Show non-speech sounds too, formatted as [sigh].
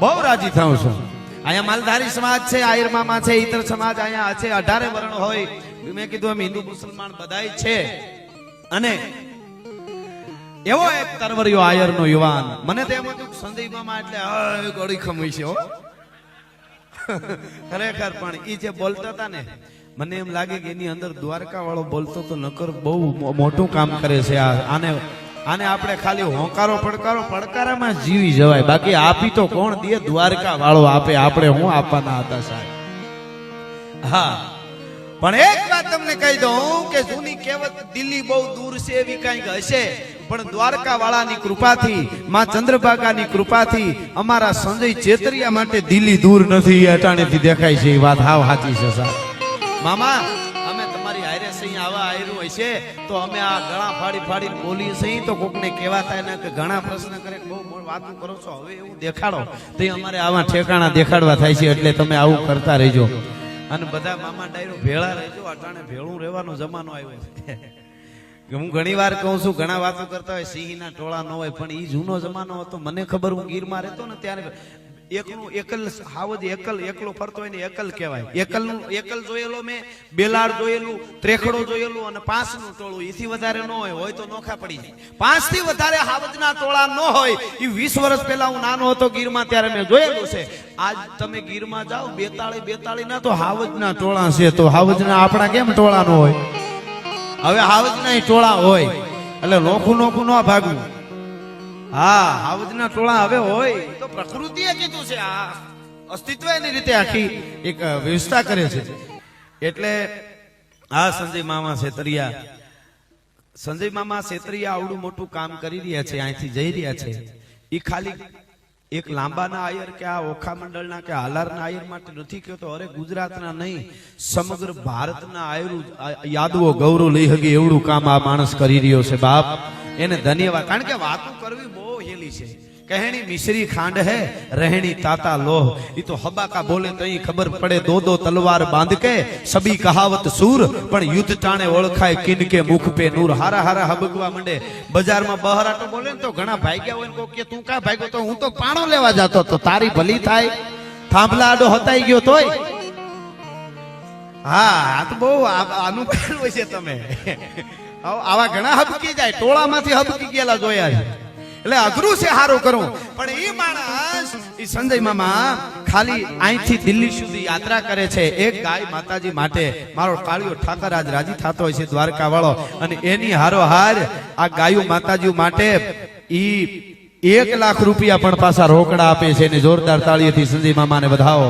બહુ રાજી થાઉં છું. અહીંયા માલધારી સમાજ છે આયર મામા છે ઇતર સમાજ અહીંયા છે અઢારે વર્ણ હોય. મેં કીધું એમ હિન્દુ મુસલમાન બધાય છે. અને એવો એક તરવરિયો આયર નો યુવાન. મને તો એમ હતું સંદીપ મામા એટલે ગળી ખમી છે હો. [laughs] ખરેખર પણ એ જે બોલતા હતા ને મને એમ લાગે કે એની અંદર દ્વારકા વાળો બોલતો તો નકર બહુ મોટું કામ કરે છે આ આને આને આપણે ખાલી હોંકારો, પડકારો, પડકારામાં જીવી જવાય. બાકી આપી તો કોણ દે? દ્વારકા વાળો આપે. આપણે હું આપવાના હતા સાહેબ? હા. પણ એક વાત તમને કહી દઉં કે જૂની કહેવત, દિલ્હી બહુ દૂર છે એવી કંઈક હશે. પણ દ્વારકા વાળાની કૃપાથી, માં ચંદ્રભાગાની કૃપાથી અમારા સંજય ચેતરિયા માટે દિલ્હી દૂર નથી. અટાણેથી દેખાય છે. એ વાત હાવ સાચી છે સાહેબ. મામા સહી આવા આયરું હશે તો અમે આ ગળા ફાડી ફાડી બોલીએ સહી તો કોકને કહેવા થાય ને કે ઘણા પ્રશ્ન કરે બહુ વાતું કરો છો, હવે એવું દેખાડો. તો અમારે આવા ઠેકાણા દેખાડવા થાય છે, એટલે તમે આવું કરતા રહેજો. અને બધા મામા ડાયરો ભેળા રહેજો, અટાણે ભેળું રહેવાનો જમાનો આવ્યો છે. હું ઘણી વાર કહું છું, ઘણા વાતો કરતા હોય, સિંહના ટોળા ન હોય, પણ એ જૂનો જમાનો હતો. મને ખબર હું ગીરમાં રહેતો ને ત્યારે એકલું એકલ હાવદ એકલ એકલો ફરતો હોય ને એકલ કહેવાય. એકલનું એકલ જોયેલો મેં બેલાડ જોયેલું ત્રેખડો જોયેલું અને પાંચનું ટોળું. એથી વધારે ન હોય હોય તો નોખા પડી જાય. પાંચથી વધારે હાવજના ટોળા ન હોય એ વીસ વર્ષ પહેલા હું નાનો હતો ગીરમાં ત્યારે મેં જોયેલું છે. આજ તમે ગીરમાં જાઓ બેતાળી બેતાળી ના તો હાવજના ટોળા છે તો હાવજના આપણા કેમ ટોળા ન હોય? હવે હાવજના ટોળા હોય એટલે નોખું નોખું ન ભાગવું. હા હાવજના ટોળા હવે હોય. તો પ્રકૃતિએ કીધું છે આ અસ્તિત્વ એની રીતે આખી એક વ્યવસ્થા કરે છે. એટલે આ સંજય મામા સેતરિયા સંજય મામા સેતરિયા આવડું મોટું કામ કરી રહ્યા છે અહીંથી જઈ રહ્યા છે. એ ખાલી એક લાંબાના આયર કે આ ઓખા મંડળના કે હાલારના આયર માટે નથી કહેતો અરે ગુજરાતના નહીં સમગ્ર ભારતના આયરું યાદવો ગૌરવ લઈ હગી એવડું કામ આ માણસ કરી રહ્યો છે બાપ. એને ધન્યવાદ. કારણ કે વાતો કરવી બહુ હેલી છે. કહેણી મિશ્રી ખાંડ હે, રહેણી તાતા લોહ. ઈ તો હબાકા બોલે તો અહીં ખબર પડે દો દો તલવાર બાંધ કે સબી કહાવત સૂર, પણ યુદ્ધ ટાણે ઓળખાય કિન કે મુખ પે નૂર. હારા હારા હબગવા મંડે. બજારમાં બહરાટો બોલે ને તો ઘણા ભાગ્યા હોય ને કોક કે, તું કા ભાગ્યો? તો હું તો પાણો લેવા જતો તો તારી ભલી થાય. થાંભલા આડો હતાઈ ગયો તોય. હા, આ તો બહુ આ- આનું કરેલું છે તમે. આવ- [laughs] આવા ઘણા હબકી જાય. ટોળામાંથી હબકી ગયેલા જોયા છે. એટલે અઘરું છે હારું કરવું પણ એ માણસ એ સંજય મામા ખાલી અહીંથી દિલ્હી સુધી યાત્રા કરે છે એક ગાય માતાજી માટે. મારો કાળિયો ઠાકર આજ રાજી થતો હોય છે દ્વારકા વાળો અને એની હારો હાર આ ગાયો માતાજી માટે ઈ એક લાખ રૂપિયા પણ પાછા રોકડા આપે છે. અને જોરદાર તાળીઓથી સંજય મામાને વધાવો.